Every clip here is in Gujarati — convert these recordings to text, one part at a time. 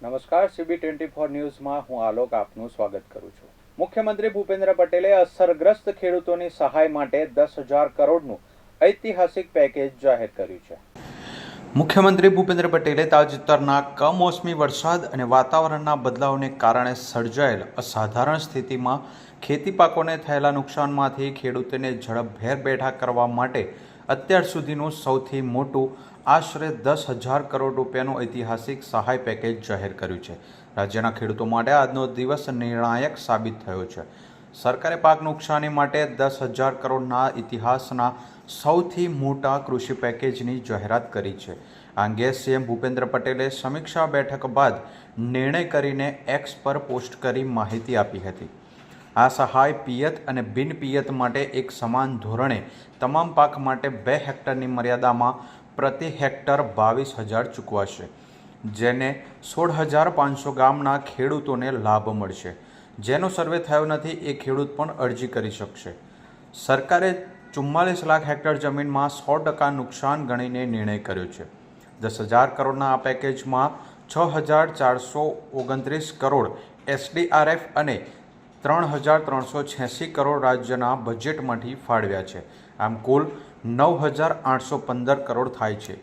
નમસ્કાર, સીબી ટ્વેન્ટી ફોર ન્યૂઝમાં હું આલોક આપનું સ્વાગત કરું છું. મુખ્યમંત્રી ભૂપેન્દ્ર પટેલે અસરગ્રસ્ત ખેડૂતોની સહાય માટે દસ હજાર કરોડનું ઐતિહાસિક પેકેજ જાહેર કર્યું છે. મુખ્યમંત્રી ભૂપેન્દ્ર પટેલે તાજેતરના કમોસમી વરસાદ અને વાતાવરણના બદલાવને કારણે સર્જાયેલ અસાધારણ સ્થિતિમાં ખેતી પાકોને થયેલા નુકસાનમાંથી ખેડૂતોને ઝડપભેર બેઠા કરવા માટે અત્યાર સુધીનું સૌથી મોટું આશરે દસ હજાર કરોડ રૂપિયાનું ઐતિહાસિક સહાય પેકેજ જાહેર કર્યું છે. રાજ્યના ખેડૂતો માટે આજનો દિવસ નિર્ણાયક સાબિત થયો છે. સરકારે પાક નુકસાની માટે દસ હજાર કરોડના ઇતિહાસના સૌથી મોટા કૃષિ પેકેજની જાહેરાત કરી છે. આ અંગે સીએમ ભૂપેન્દ્ર પટેલે સમીક્ષા બેઠક બાદ નિર્ણય કરીને એક્સ પર પોસ્ટ કરી માહિતી આપી હતી. આ સહાય પિયત અને બિન પિયત માટે એક સમાન ધોરણે તમામ પાક માટે બે હેક્ટરની મર્યાદામાં પ્રતિ હેક્ટર બાવીસ હજાર ચૂકવાશે, જેને સોળ હજાર પાંચસો ગામના ખેડૂતોને લાભ મળશે. જેનો સર્વે થયો નથી, એ ખેડૂત પણ અરજી કરી શકશે. સરકારે ચુમ્માલીસ લાખ હેક્ટર જમીનમાં સો ટકા નુકસાન ગણીને નિર્ણય કર્યો છે. દસ હજાર કરોડના આ પેકેજમાં છ હજાર ચારસો ઓગણત્રીસ કરોડ એસડીઆરએફ અને ત્રણ હજાર ત્રણસો છ્યાસી કરોડ રાજ્યના બજેટમાંથી ફાળવ્યા છે. આમ કુલ નવ હજાર આઠસો પંદર કરોડ થાય છે.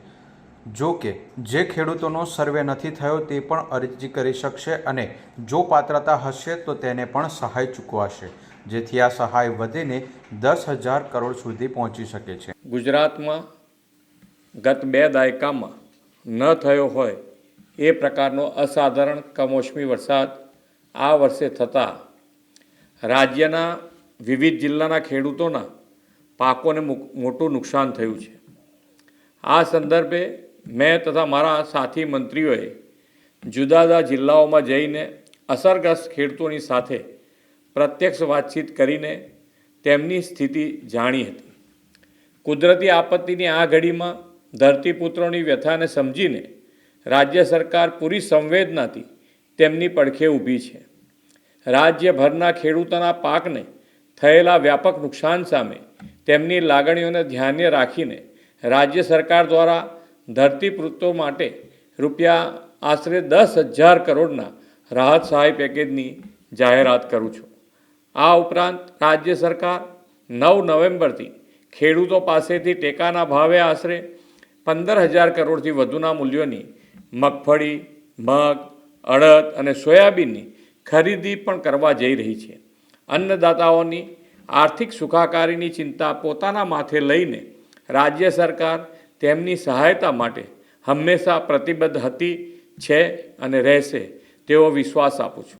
જો કે, જે ખેડૂતોનો સર્વે નથી થયો તે પણ અરજી કરી શકશે અને જો પાત્રતા હશે તો તેને પણ સહાય ચૂકવાશે, જેથી આ સહાય વધીને દસ હજાર કરોડ સુધી પહોંચી શકે છે. ગુજરાતમાં ગત બે દાયકામાં ન થયો હોય એ પ્રકારનો અસાધારણ કમોસમી વરસાદ આ વર્ષે થતાં રાજ્યના વિવિધ જિલ્લાના ખેડૂતોના પાકોને મોટું નુકસાન થયું છે. આ સંદર્ભે મેં તથા મારા સાથી મંત્રીઓએ જુદા જુદા જિલ્લાઓમાં જઈને અસરગ્રસ્ત ખેડૂતોની સાથે પ્રત્યક્ષ વાતચીત કરીને તેમની સ્થિતિ જાણી હતી. કુદરતી આપત્તિની આ ઘડીમાં ધરતીપુત્રોની વ્યથાને સમજીને રાજ્ય સરકાર પૂરી સંવેદનાથી તેમની પડખે ઊભી છે. રાજ્યભરના ખેડૂતોના પાકને થયેલા વ્યાપક નુકસાન સામે તેમની લાગણીઓને ધ્યાને રાખીને રાજ્ય સરકાર દ્વારા ધરતીપુત્રો માટે રૂપિયા આશરે દસ હજાર કરોડના રાહત સહાય પેકેજની જાહેરાત કરું છું. આ ઉપરાંત રાજ્ય સરકાર નવ નવેમ્બરથી ખેડૂતો પાસેથી ટેકાના ભાવે આશરે પંદર હજાર કરોડથી વધુના મૂલ્યોની મગફળી, મગ, અડદ અને સોયાબીનની ખરીદી પણ કરવા જઈ રહી છે. અન્નદાતાઓની આર્થિક સુખાકારીની ચિંતા પોતાના માથે લઈને રાજ્ય સરકાર તેમની સહાયતા માટે હંમેશા પ્રતિબદ્ધ હતી છે અને રહેશે તેવો વિશ્વાસ આપું છું.